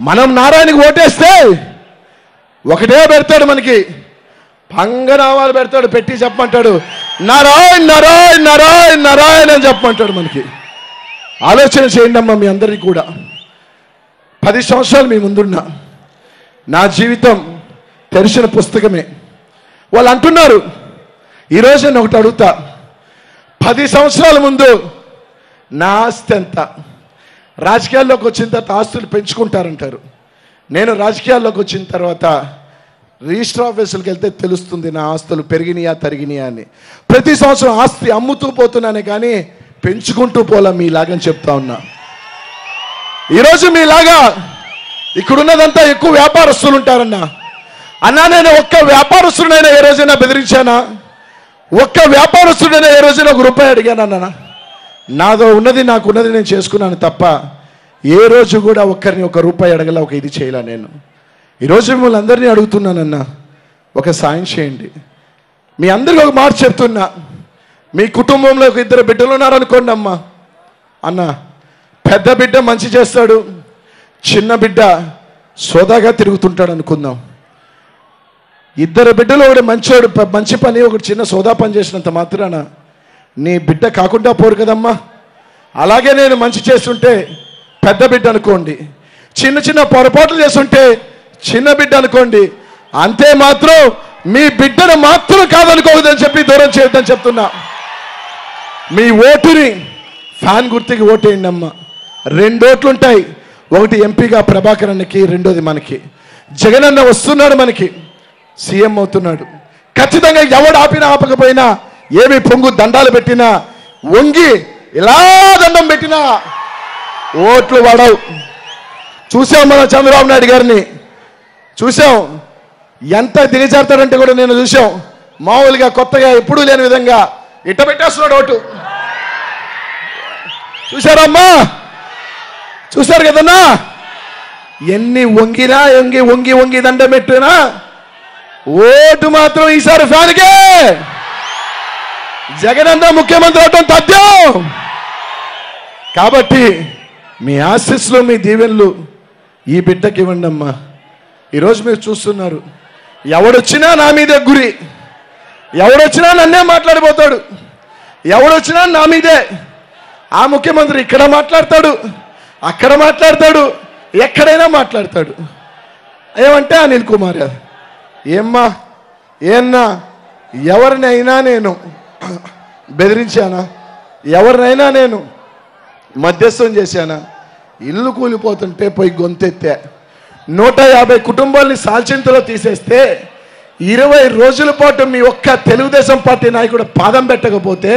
మనం నారాయణకి ఓటేస్తే ఒకటే పెడతాడు మనకి. పంగనామాలు పెడతాడు పెట్టి చెప్పమంటాడు. నారాయణ్ నారాయణ నారాయణ నారాయణ అని చెప్పమంటాడు మనకి. ఆలోచన చేయండి అమ్మా మీ అందరికీ కూడా. పది సంవత్సరాలు మీ ముందున్నా నా జీవితం తెరిచిన పుస్తకమే. వాళ్ళు అంటున్నారు ఈరోజు నేను ఒకటి అడుగుతా. పది సంవత్సరాల ముందు నా ఆస్తి ఎంత? రాజకీయాల్లోకి వచ్చిన తర్వాత ఆస్తులు పెంచుకుంటారంటారు. నేను రాజకీయాల్లోకి వచ్చిన తర్వాత రిజిస్టర్ ఆఫీసులకు వెళ్తే తెలుస్తుంది నా ఆస్తులు పెరిగినాయా తరిగినాయా అని. ప్రతి సంవత్సరం ఆస్తి అమ్ముతూ పోతున్నానే కానీ పెంచుకుంటూ పోలా మీలాగని చెప్తా ఉన్నా. ఈరోజు మీలాగా ఇక్కడున్నదంతా ఎక్కువ వ్యాపారస్తులు ఉంటారన్నా. అన్నా నేను ఒక్క వ్యాపారస్తుడైనా ఏ రోజైనా బెదిరించానా? ఒక్క వ్యాపారస్తుడైనా ఏ రోజైనా ఒక రూపాయి అడిగానన్నా నాదో ఉన్నది నాకు ఉన్నది నేను చేసుకున్నాను తప్ప ఏ రోజు కూడా ఒక్కరిని ఒక రూపాయి అడగల ఒక ఇది చేయలే నేను. ఈరోజు మిమ్మల్ని అందరినీ అడుగుతున్నానన్నా ఒక సాయం చేయండి. మీ అందరికీ ఒక మాట చెప్తున్నా. మీ కుటుంబంలో ఒక ఇద్దరు బిడ్డలు ఉన్నారనుకోండి అమ్మా. అన్న పెద్ద బిడ్డ మంచి చేస్తాడు చిన్న బిడ్డ సోదాగా తిరుగుతుంటాడు అనుకుందాం. ఇద్దరు బిడ్డలు ఒకటి మంచోడు మంచి పని ఒకటి చిన్న సోదా పని చేసినంత మాత్రాన నీ బిడ్డ కాకుండా పోరు కదమ్మా. అలాగే నేను మంచి చేస్తుంటే పెద్ద బిడ్డ అనుకోండి. చిన్న చిన్న పొరపాట్లు చేస్తుంటే చిన్న బిడ్డ అనుకోండి. అంతే మాత్రం మీ బిడ్డను మాత్రం కాదనుకోవద్దని చెప్పి దూరం చేయొద్దని చెప్తున్నా. మీ ఓటుని ఫ్యాన్ గుర్తుకి ఓటేయండి అమ్మ. రెండు ఓట్లు ఉంటాయి. ఒకటి ఎంపీగా ప్రభాకర్ అన్నకి రెండోది మనకి. జగన్ అన్న వస్తున్నాడు మనకి. సీఎం అవుతున్నాడు. ఖచ్చితంగా ఎవడు ఆపినా ఆపకపోయినా ఏమి పొంగు దండాలు పెట్టినా వంగి ఇలా దండం పెట్టినా ఓట్లు వాడవు. చూసాం మనం చంద్రబాబు నాయుడు గారిని? చూసాం? ఎంత దిగజారుతాడంటే కూడా నేను చూసాం. మామూలుగా కొత్తగా ఎప్పుడూ లేని విధంగా ఇట్ట పెట్టేస్తున్నాడు ఓటు. చూసారమ్మా చూశారు కదన్నా? ఎన్ని వంగినా వంగి వంగి వంగి దండం పెట్టినా ఓటు మాత్రం ఈసారి ఫ్యాన్కే! జగనన్న ముఖ్యమంత్రి అవటం తథ్యం. కాబట్టి మీ ఆశీస్సులు మీ దీవెనలు ఈ బిడ్డకి ఇవ్వండి అమ్మా. ఈరోజు మీరు చూస్తున్నారు ఎవడొచ్చినా నా మీదే గురి ఎవడొచ్చినా నన్నే మాట్లాడిపోతాడు ఎవడొచ్చినా నా మీదే ఆ ముఖ్యమంత్రి ఇక్కడ మాట్లాడతాడు అక్కడ మాట్లాడతాడు ఎక్కడైనా మాట్లాడతాడు. ఏమంటే అనిల్ కుమార్ ఏమ్మా ఏన్నా ఎవరినైనా నేను బెదిరించానా? ఎవరినైనా నేను మధ్యస్థం చేశానా? ఇల్లు కూలిపోతుంటే పోయి గొంతెత్తా నూట యాభై కుటుంబాల్ని సాల్చింతలో తీసేస్తే ఇరవై రోజుల పాటు మీ ఒక్క తెలుగుదేశం పార్టీ నాయకుడు పాదం పెట్టకపోతే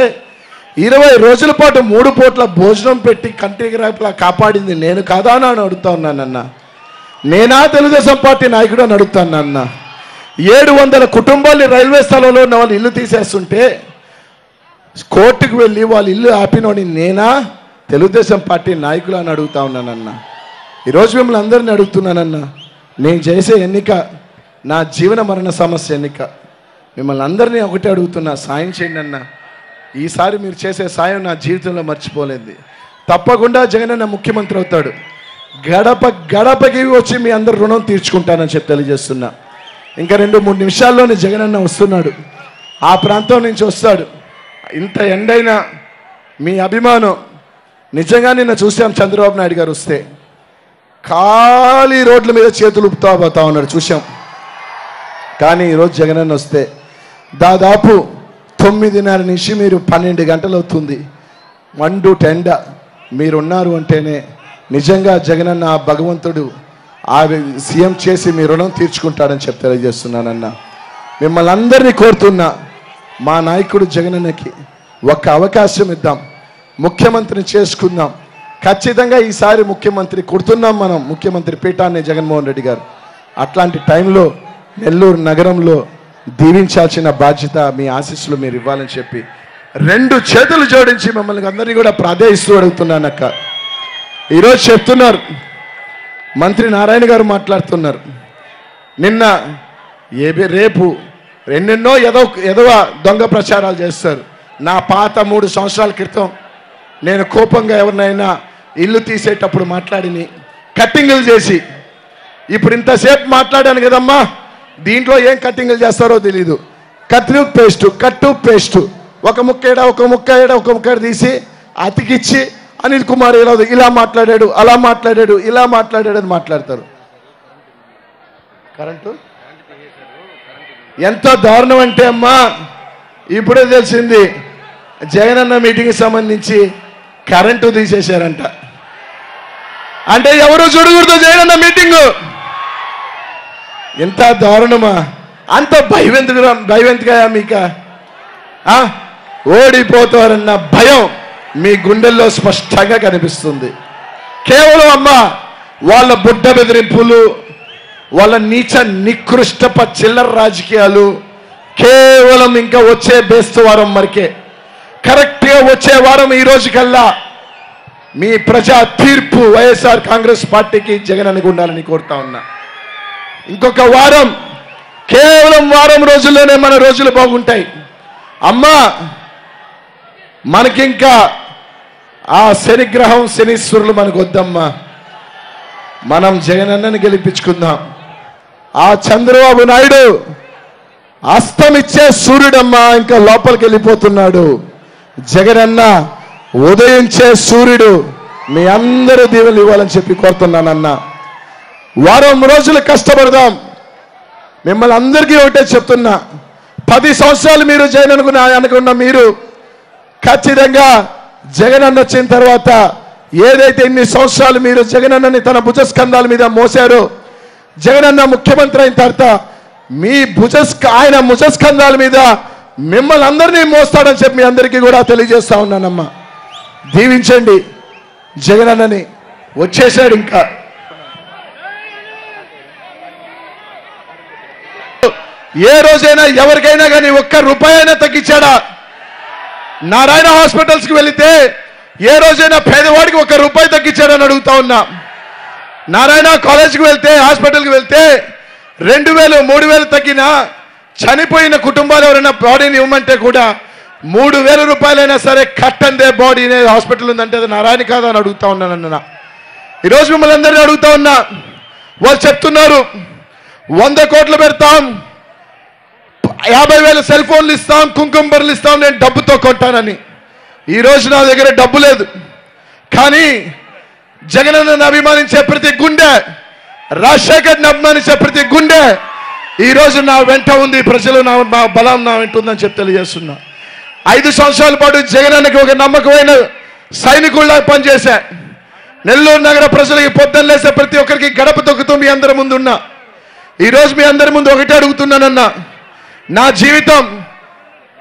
ఇరవై రోజుల పాటు మూడు పూట్ల భోజనం పెట్టి కంటికి రేపలా కాపాడింది నేను కాదా అని అడుగుతా ఉన్నానన్న నేనా తెలుగుదేశం పార్టీ నాయకుడు అని అడుగుతాను అన్న ఏడు వందల కుటుంబాల్ని రైల్వే స్థలంలో ఉన్న వాళ్ళు ఇల్లు తీసేస్తుంటే కోర్టుకు వెళ్ళి వాళ్ళ ఇల్లు ఆపినోని నేనా? తెలుగుదేశం పార్టీ నాయకులు అని అడుగుతా ఉన్నానన్న. ఈరోజు మిమ్మల్ని అందరిని అడుగుతున్నానన్న. నేను చేసే ఎన్నిక నా జీవన మరణ సమస్య ఎన్నిక. మిమ్మల్ని అందరినీ ఒకటే అడుగుతున్నా సాయం చేయండి అన్న. ఈసారి మీరు చేసే సాయం నా జీవితంలో మర్చిపోలేదు తప్పకుండా జగన్ అన్న ముఖ్యమంత్రి అవుతాడు. గడప గడపకి వచ్చి మీ అందరు రుణం తీర్చుకుంటానని చెప్పి తెలియజేస్తున్నా. ఇంకా రెండు మూడు నిమిషాల్లోనే జగన్ అన్న వస్తున్నాడు. ఆ ప్రాంతం నుంచి వస్తాడు. ఇంత ఎండైనా మీ అభిమానం. నిజంగా నిన్న చూసాం చంద్రబాబు నాయుడు గారు వస్తే. ఖాళీ రోడ్ల మీద చేతులు ఊపుతా పోతా ఉన్నాడు చూసాం కానీ ఈరోజు జగనన్న వస్తే దాదాపు తొమ్మిదిన్నర నుంచి మీరు పన్నెండు గంటలు అవుతుంది. మండు టెండ మీరున్నారు అంటేనే నిజంగా జగనన్న ఆ భగవంతుడు ఆ సీఎం చేసి మీ రుణం తీర్చుకుంటాడని చెప్పి తెలియజేస్తున్నానన్న. మిమ్మల్ని అందరినీ కోరుతున్నా మా నాయకుడు జగనన్నకి ఒక్క అవకాశం ఇద్దాం. ముఖ్యమంత్రిని చేసుకుందాం. ఖచ్చితంగా ఈసారి ముఖ్యమంత్రి కుడుతున్నాం మనం ముఖ్యమంత్రి పీఠాన్ని జగన్మోహన్ రెడ్డి గారు. అట్లాంటి టైంలో నెల్లూరు నగరంలో దీవించాల్సిన బాధ్యత మీ ఆశీస్సులు మీరు ఇవ్వాలని చెప్పి రెండు చేతులు జోడించి మిమ్మల్ని అందరినీ కూడా ప్రాధేయిస్తూ అడుగుతున్నానక్క ఈరోజు చెప్తున్నారు మంత్రి నారాయణ గారు మాట్లాడుతున్నారు. నిన్న ఏబి రేపు ఎన్నెన్నో ఏదో ఏదో దొంగ ప్రచారాలు చేస్తారు. నా పాత మూడు సంవత్సరాల క్రితం నేను కోపంగా ఎవరినైనా ఇల్లు తీసేటప్పుడు మాట్లాడిని కట్టింగులు చేసి. ఇప్పుడు ఇంతసేపు మాట్లాడాను కదమ్మా దీంట్లో ఏం కట్టింగులు చేస్తారో తెలీదు. కట్టు పేస్టు కట్టు పేస్టు. ఒక ముక్క ఏడ ఒక ముక్క ఏడ ఒక ముక్క తీసి అతికిచ్చి అనిల్ కుమార్ ఇలా ఇలా మాట్లాడాడు అలా మాట్లాడాడు ఇలా మాట్లాడాడు అని మాట్లాడతారు. కరెంటు? ఎంత దారుణం అంటే అమ్మా ఇప్పుడే తెలిసింది జగనన్న మీటింగ్కి సంబంధించి కరెంటు తీసేశారంట. అంటే ఎవరు చూడకూడదు జగనన్న మీటింగ్. ఎంత దారుణమా అంత భయం భయవంతుగా మీక ఆ? ఓడిపోతారన్న భయం మీ గుండెల్లో స్పష్టంగా కనిపిస్తుంది. కేవలం అమ్మ వాళ్ళ బుడ్డ బెదిరింపులు వాళ్ళ నీచ నికృష్టప చిల్లర రాజకీయాలు కేవలం ఇంకా వచ్చే బేస్తు వారం మరికే. కరెక్ట్గా వచ్చే వారం ఈ రోజు కల్లా మీ ప్రజా తీర్పు వైఎస్ఆర్ కాంగ్రెస్ పార్టీకి జగన్ అని ఉండాలని కోరుతా ఉన్నా. ఇంకొక వారం కేవలం వారం రోజుల్లోనే మన రోజులు బాగుంటాయి. అమ్మా మనకింకా ఆ శనిగ్రహం శనీశ్వరులు మనకు వద్దమ్మా మనం జగనన్నని గెలిపించుకుందాం. ఆ చంద్రబాబు నాయుడు అస్తమిచ్చే సూర్యుడమ్మా ఇంకా లోపలికి వెళ్ళిపోతున్నాడు. జగనన్న ఉదయించే సూర్యుడు మీ అందరూ దీవెనలు ఇవ్వాలని చెప్పి కోరుతున్నానన్నా. వారం రోజులు కష్టపడదాం. మిమ్మల్ని అందరికీ ఒకటే చెప్తున్నా. పది సంవత్సరాలు మీరు జగన్ అనుకున్న అనుకున్న మీరు ఖచ్చితంగా జగన్ అన్న వచ్చిన తర్వాత ఏదైతే ఇన్ని సంవత్సరాలు మీరు జగన్ అన్నని తన భుజస్కంధాల మీద మోసారో జగన్ అన్న ముఖ్యమంత్రి అయిన తర్వాత మీ భుజస్క ఆయన భుజస్కంధాల మీద మిమ్మల్ని అందరినీ మోస్తాడని చెప్పి మీ అందరికీ కూడా తెలియజేస్తా ఉన్నానమ్మా. దీవించండి జగన్ అన్నని వచ్చేసాడు ఇంకా. ఏ రోజైనా ఎవరికైనా కానీ ఒక్క రూపాయి అయినా తగ్గించాడా? నారాయణ హాస్పిటల్స్కి వెళితే ఏ రోజైనా పేదవాడికి ఒక రూపాయి తగ్గించాడని అడుగుతా ఉన్నా. నారాయణ కాలేజ్కి వెళ్తే హాస్పిటల్కి వెళ్తే రెండు వేలు మూడు వేలు తగ్గిన చనిపోయిన కుటుంబాలు ఎవరైనా బాడీని ఇవ్వమంటే కూడా మూడు వేల రూపాయలైనా సరే కట్టందే బాడీ అనేది హాస్పిటల్ ఉందంటే అది నారాయణ కాదా అని అడుగుతా ఉన్నానన్న ఈరోజు మిమ్మల్ని అందరినీ అడుగుతా ఉన్నా. వాళ్ళు చెప్తున్నారు వంద కోట్లు పెడతాం యాభై వేల సెల్ ఫోన్లు ఇస్తాం కుంకుమ ఇస్తాం నేను డబ్బుతో కొంటానని. ఈరోజు నా దగ్గర డబ్బు లేదు. కానీ జగనన్నను అభిమానించే ప్రతి గుండె రాజశేఖర్ని అభిమానించే ప్రతి గుండె ఈ రోజు నా వెంట ఉంది ప్రజలు నా నా బలం నా వెంట ఉందని చెప్పి తెలియజేస్తున్నా. ఐదు సంవత్సరాల పాటు జగనన్నకి ఒక నమ్మకమైన సైనికుల్లా పనిచేశా. నెల్లూరు నగర ప్రజలకి పొద్దున్న లేసే ప్రతి ఒక్కరికి గడప తొక్కుతూ మీ అందరి ముందు ఉన్నా. ఈ రోజు మీ అందరి ముందు ఒకటే అడుగుతున్నానన్నా. నా జీవితం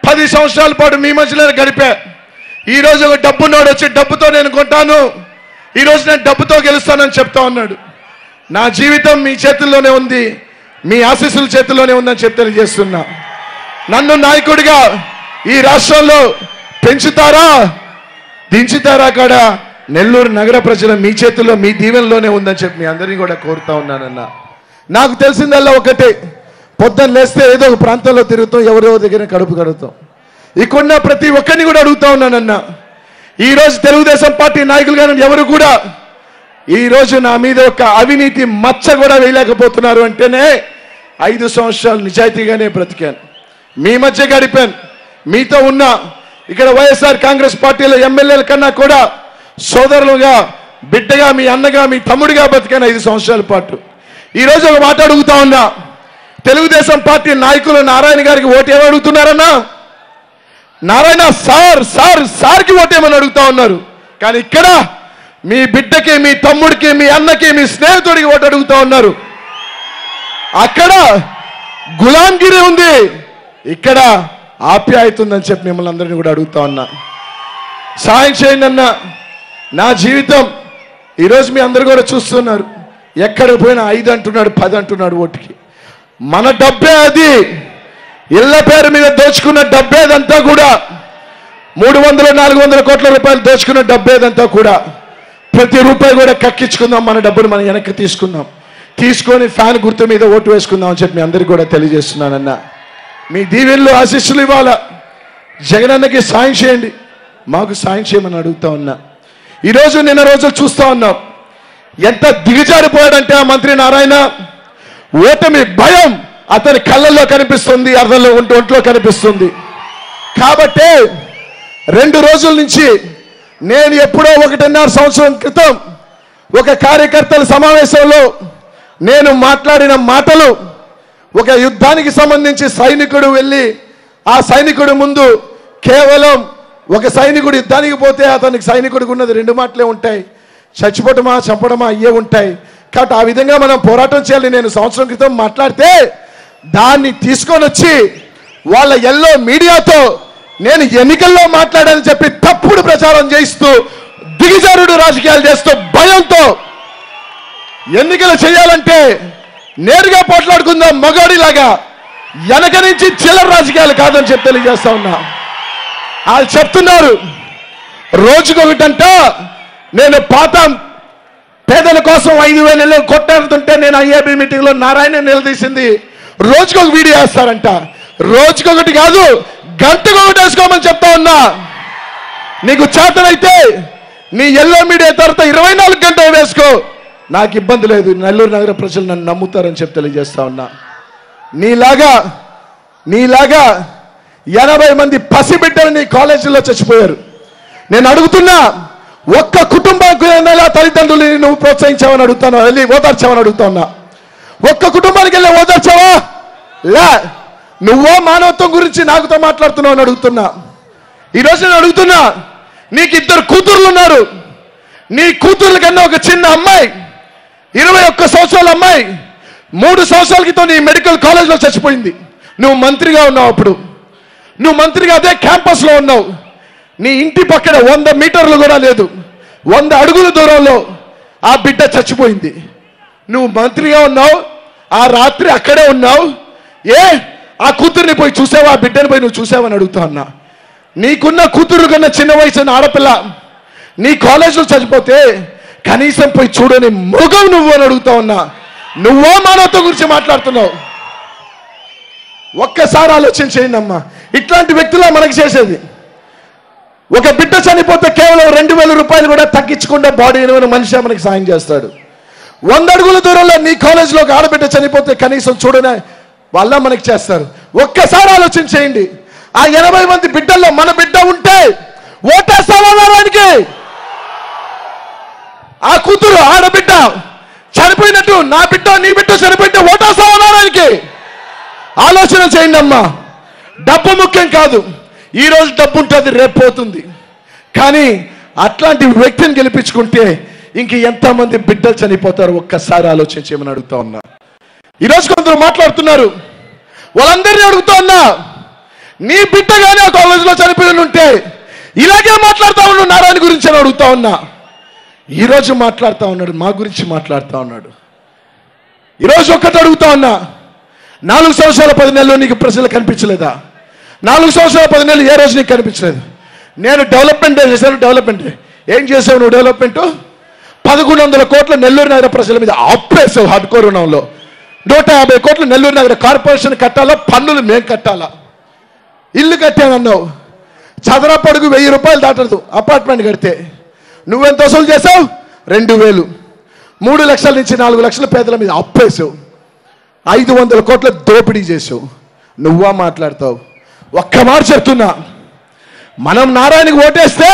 పది సంవత్సరాల పాటు మీ మధ్యలో గడిపా. ఈ రోజు ఒక డబ్బున్నోడు వచ్చి డబ్బుతో నేను కొంటాను. ఈరోజు నేను డబ్బుతో గెలుస్తానని చెప్తా ఉన్నాడు. నా జీవితం మీ చేతుల్లోనే ఉంది మీ ఆశీస్సుల చేతుల్లోనే ఉందని చెప్పి తెలియజేస్తున్నా. నన్ను నాయకుడిగా ఈ రాష్ట్రంలో పెంచుతారా? దించుతారా కూడా? నెల్లూరు నగర ప్రజల మీ చేతుల్లో మీ దీవెనలోనే ఉందని చెప్పి మీ అందరినీ కూడా కోరుతా ఉన్నానన్న. నాకు తెలిసిందల్లా ఒకటే పొద్దున్న లేస్తే ఏదో ఒక ప్రాంతంలో తిరుగుతాం ఎవరో దగ్గర కడుపు కడుగుతాం. ఇక్కడున్న ప్రతి ఒక్కరిని కూడా అడుగుతా ఉన్నానన్నా. ఈ రోజు తెలుగుదేశం పార్టీ నాయకులు ఎవరు కూడా ఈ రోజు నా మీద ఒక అవినీతి మచ్చ కూడా వేయలేకపోతున్నారు అంటేనే ఐదు సంవత్సరాలు నిజాయితీగానే బ్రతికాను. మీ మధ్య గడిపాను. మీతో ఉన్నా ఇక్కడ వైఎస్ఆర్ కాంగ్రెస్ పార్టీలో ఎమ్మెల్యేల కన్నా కూడా సోదరులుగా బిడ్డగా మీ అన్నగా మీ తమ్ముడిగా బ్రతికాను ఐదు సంవత్సరాల పాటు. ఈ రోజు ఒక మాట అడుగుతా ఉన్నా తెలుగుదేశం పార్టీ నాయకులు నారాయణ గారికి ఓటు ఏమడుగుతున్నారన్నా అడుగుతున్నారన్నా? నారాయణ సార్ సార్ సార్కి ఓటేమని అడుగుతా ఉన్నారు. కానీ ఇక్కడ మీ బిడ్డకి మీ తమ్ముడికి మీ అన్నకి మీ స్నేహితుడికి ఓటు అడుగుతా ఉన్నారు. అక్కడ గులాంగిరి ఉంది. ఇక్కడ ఆప్యాయత ఉందని చెప్పి మిమ్మల్ని అందరినీ కూడా అడుగుతా ఉన్నా. సాయం చేయండి అన్న. నా జీవితం ఈరోజు మీ అందరు కూడా చూస్తున్నారు. ఎక్కడికి పోయినా ఐదు అంటున్నాడు పది అంటున్నాడు ఓటుకి. మన డబ్బే అది. ఇళ్ళ పేరు మీద దోచుకున్న డబ్బేదంతా కూడా మూడు వందల నాలుగు వందల కోట్ల రూపాయలు దోచుకున్న డబ్బేదంతా కూడా ప్రతి రూపాయి కూడా కక్కించుకుందాం మన డబ్బును మనం వెనక్కి తీసుకుందాం. తీసుకొని ఫ్యాన్ గుర్తు మీద ఓటు వేసుకుందాం అని చెప్పి మీ అందరికీ కూడా తెలియజేస్తున్నానన్న. మీ దీవెనలు ఆశీస్సులు ఇవ్వాలా? జగనన్నకి సాయం చేయండి. మాకు సాయం చేయమని అడుగుతా ఉన్నా. ఈరోజు నిన్న రోజు చూస్తా ఉన్నాం. ఎంత దిగజారిపోయాడంటే ఆ మంత్రి నారాయణ ఓటమి భయం. అతని కళ్ళల్లో కనిపిస్తుంది అర్థంలో ఉంటూ ఒంట్లో కనిపిస్తుంది. కాబట్టి రెండు రోజుల నుంచి నేను ఎప్పుడో ఒకటిన్నర సంవత్సరం క్రితం ఒక కార్యకర్తల సమావేశంలో నేను మాట్లాడిన మాటలు ఒక యుద్ధానికి సంబంధించి సైనికుడు వెళ్ళి ఆ సైనికుడు ముందు కేవలం ఒక సైనికుడు యుద్ధానికి పోతే అతనికి సైనికుడికి ఉన్నది రెండు మాటలే ఉంటాయి. చచ్చిపోవటమా చంపడమా అయ్యే ఉంటాయి. కాబట్టి ఆ విధంగా మనం పోరాటం చేయాలి నేను సంవత్సరం క్రితం మాట్లాడితే దాన్ని తీసుకొని వచ్చి వాళ్ళ ఎల్లో మీడియాతో నేను ఎన్నికల్లో మాట్లాడాలని చెప్పి తప్పుడు ప్రచారం చేయిస్తూ దిగజారుడు రాజకీయాలు చేస్తూ భయంతో ఎన్నికలు చేయాలంటే నేరుగా పోట్లాడుకుందాం మగాడిలాగా వెనక నుంచి చిల్లర రాజకీయాలు కాదని చెప్పి తెలియజేస్తా ఉన్నా. వాళ్ళు చెప్తున్నారు రోజుకొకటంట నేను పాత పేదల కోసం ఐదు వేలు నెలలు కొట్టాడుతుంటే నేను ఐఏబి మీటింగ్లో నారాయణ నిలదీసింది. రోజుకొక వీడియో వేస్తారంట. రోజుకొకటి కాదు గంటకొకటి వేసుకోమని చెప్తా ఉన్నా. నీకు చేతనైతే నీ ఎల్లో మీడియా తర్వాత ఇరవై నాలుగు గంటలు వేసుకో. నాకు ఇబ్బంది లేదు. నెల్లూరు నగర ప్రజలు నన్ను నమ్ముతారని చెప్పి తెలియజేస్తా ఉన్నా. నీలాగా నీలాగా ఎనభై మంది పసిబిడ్డలు నీ కాలేజీలో చచ్చిపోయారు. నేను అడుగుతున్నా ఒక్క కుటుంబానికి తల్లిదండ్రులు నువ్వు ప్రోత్సహించావని అడుగుతాను వెళ్ళి ఓదార్చావని అడుగుతా ఉన్నా. ఒక్క కుటుంబానికి వెళ్ళి ఓదార్చావా? లే నువ్వో మానవత్వం గురించి నాకుతో మాట్లాడుతున్నావు అని అడుగుతున్నా. ఈరోజు నేను అడుగుతున్నా నీకు ఇద్దరు కూతుర్లు ఉన్నారు. నీ కూతుర్ల కన్నా ఒక చిన్న అమ్మాయి ఇరవై ఒక్క సంవత్సరాల అమ్మాయి మూడు సంవత్సరాల క్రితం నీ మెడికల్ కాలేజ్లో చచ్చిపోయింది. నువ్వు మంత్రిగా ఉన్నావు అప్పుడు. నువ్వు మంత్రిగా అదే క్యాంపస్లో ఉన్నావు. నీ ఇంటి పక్కన వంద మీటర్లు కూడా లేదు. వంద అడుగుల దూరంలో ఆ బిడ్డ చచ్చిపోయింది. నువ్వు మంత్రిగా ఉన్నావు ఆ రాత్రి అక్కడే ఉన్నావు? ఏ? ఆ కూతుర్ని పోయి చూసావా? ఆ బిడ్డని పోయి నువ్వు చూసావని అడుగుతా అన్నా. నీకున్న కూతురు కన్నా చిన్న వయసు ఆడపిల్ల నీ కాలేజీలో చచ్చిపోతే కనీసం పోయి చూడని మృగం నువ్వు అని అడుగుతా ఉన్నా. నువ్వో మానవత్వం గురించి మాట్లాడుతున్నావు. ఒక్కసారి ఆలోచన చేయండి అమ్మా. ఇట్లాంటి వ్యక్తులా మనకి చేసేది. ఒక బిడ్డ చనిపోతే కేవలం రెండు వేల రూపాయలు కూడా తగ్గించకుండా బాడీ మనిషి మనకి సాయం చేస్తాడు. వంద అడుగుల దూరంలో నీ కాలేజీలో ఒక ఆడబిడ్డ చనిపోతే కనీసం చూడనే వాళ్ళ మనకి చేస్తారు. ఒక్కసారి ఆలోచన చేయండి. ఆ ఎనభై మంది బిడ్డల్లో మన బిడ్డ ఉంటే ఓటేస్తామన్నారానికి ఆ కూతురు ఆడబిడ్డ చనిపోయినట్టు నా బిడ్డ నీ బిడ్డ చనిపోయింటే ఓటేస్తామన్నారానికి ఆలోచన చేయండి అమ్మా. డబ్బు ముఖ్యం కాదు. ఈ రోజు డబ్బు ఉంటుంది రేపు పోతుంది. కానీ అట్లాంటి వ్యక్తిని గెలిపించుకుంటే ఇంక ఎంతమంది బిడ్డలు చనిపోతారు ఒక్కసారి ఆలోచించేమని అడుగుతా ఉన్నా. ఈరోజు కొందరు మాట్లాడుతున్నారు. వాళ్ళందరినీ అడుగుతా ఉన్నా. నీ బిడ్డ కానీ ఆ కాలేజీలో చనిపోయిన ఉంటే ఇలాగే మాట్లాడుతా ఉన్నాడు నారాయణ గురించి అని అడుగుతా ఉన్నా. ఈరోజు మాట్లాడుతూ ఉన్నాడు మా గురించి మాట్లాడుతూ ఉన్నాడు. ఈరోజు ఒక్కటి అడుగుతా ఉన్నా. నాలుగు సంవత్సరాల పది నెలలు నీకు ప్రజలు కనిపించలేదా? నాలుగు సంవత్సరాల పది నెలలు ఏ రోజు నీకు కనిపించలేదు? నేను డెవలప్మెంట్ చేశాను డెవలప్మెంట్. ఏం చేసావు నువ్వు డెవలప్మెంటు? పదకొండు వందల కోట్ల నెల్లూరు నగర ప్రజల మీద అప్పేసావు హడ్కోర్ రుణంలో. నూట యాభై కోట్ల నెల్లూరు నగర కార్పొరేషన్ కట్టాలా? పన్నులు మేం కట్టాలా? ఇల్లు కట్టానన్నావు. చదరపడుగు వెయ్యి రూపాయలు దాటదు. అపార్ట్మెంట్ కడితే. నువ్వెంత వసూలు చేసావు రెండు వేలు. మూడు లక్షల నుంచి నాలుగు లక్షల పేదల మీద అప్పేసావు ఐదు వందల కోట్ల దోపిడీ చేసావు నువ్వా మాట్లాడతావు? ఒక్క మాట చెప్తున్నా. మనం నారాయణకి ఓటేస్తే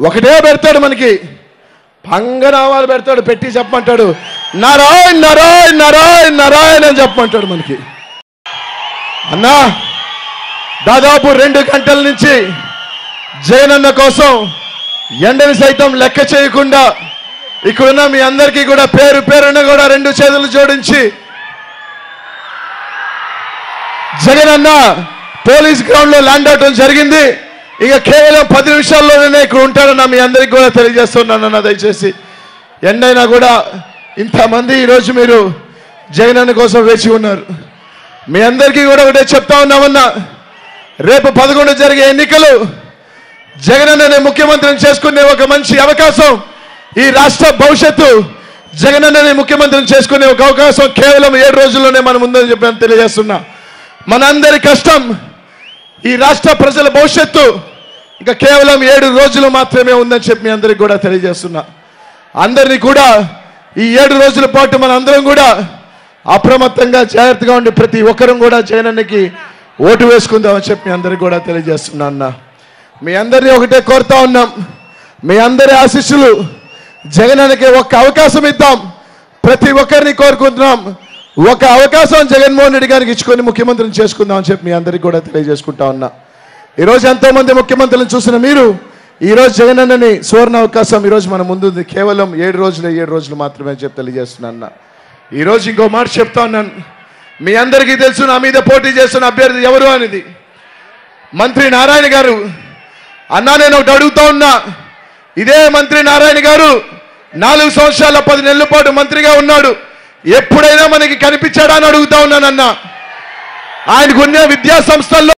ఒకటే పెడతాడు మనకి. పంగనామాలు పెడతాడు పెట్టి చెప్పమంటాడు. నారాయణ్ నారాయణ్ నారాయణ్ నారాయణ్ అని చెప్పమంటాడు మనకి. అన్నా దాదాపు రెండు గంటల నుంచి జగనన్న కోసం ఎండని సైతం లెక్క చేయకుండా ఇక్కడున్న మీ అందరికీ కూడా పేరు పేరున కూడా రెండు చేతులు జోడించి జగనన్న పోలీస్ గ్రౌండ్లో ల్యాండ్ అవటం జరిగింది. ఇక కేవలం పది నిమిషాల్లోనే ఇక్కడ ఉంటారన్న మీ అందరికి కూడా తెలియజేస్తున్నానన్న దయచేసి. ఎండైనా కూడా ఇంతమంది ఈరోజు మీరు జగనన్న కోసం వేచి ఉన్నారు. మీ అందరికీ కూడా ఒకటే చెప్తా ఉన్నామన్నా. రేపు పదకొండు జరిగే ఎన్నికలు జగనన్ననే ముఖ్యమంత్రిని చేసుకునే ఒక మంచి అవకాశం ఈ రాష్ట్ర భవిష్యత్తు జగనన్ననే ముఖ్యమంత్రిని చేసుకునే ఒక అవకాశం కేవలం ఏడు రోజుల్లోనే మనం ముందని చెప్పి తెలియజేస్తున్నా. మనందరి కష్టం ఈ రాష్ట్ర ప్రజల భవిష్యత్తు ఇంకా కేవలం ఏడు రోజులు మాత్రమే ఉందని చెప్పి మీ అందరికి కూడా తెలియజేస్తున్నా. అందరినీ కూడా ఈ ఏడు రోజుల పాటు మన అందరం కూడా అప్రమత్తంగా జాగ్రత్తగా ఉండి ప్రతి ఒక్కరం కూడా జగనన్నకి ఓటు వేసుకుందామని చెప్పి మీ అందరికి కూడా తెలియజేస్తున్నా అన్న. మీ అందరినీ ఒకటే కోరుతా ఉన్నాం. మీ అందరి ఆశీస్సులు జగనన్నకి ఒక్క అవకాశం ఇద్దాం. ప్రతి ఒక్కరిని కోరుకుంటున్నాం. ఒక అవకాశం జగన్మోహన్ రెడ్డి గారికి ఇచ్చుకొని ముఖ్యమంత్రిని చేసుకుందాం అని చెప్పి మీ అందరికీ కూడా తెలియజేసుకుంటా ఉన్నా. ఈరోజు ఎంతోమంది ముఖ్యమంత్రులను చూసిన మీరు ఈరోజు జగన్ అన్నని సువర్ణ అవకాశం ఈరోజు మన ముందుంది. కేవలం ఏడు రోజులు ఏడు రోజులు మాత్రమే చెప్పి తెలియజేస్తున్నా అన్న. ఈరోజు ఇంకో మాట చెప్తా ఉన్నాను మీ అందరికీ తెలుసు నా మీద పోటీ చేస్తున్న అభ్యర్థి ఎవరు అనేది. మంత్రి నారాయణ గారు. అన్నా నేను ఒకటి అడుగుతా ఉన్నా. ఇదే మంత్రి నారాయణ గారు నాలుగు సంవత్సరాల పది నెలల పాటు మంత్రిగా ఉన్నాడు. ఎప్పుడైనా మనకి కనిపించాడా అని అడుగుతా ఉన్నానన్నా. ఆయనకున్న విద్యా సంస్థల్లో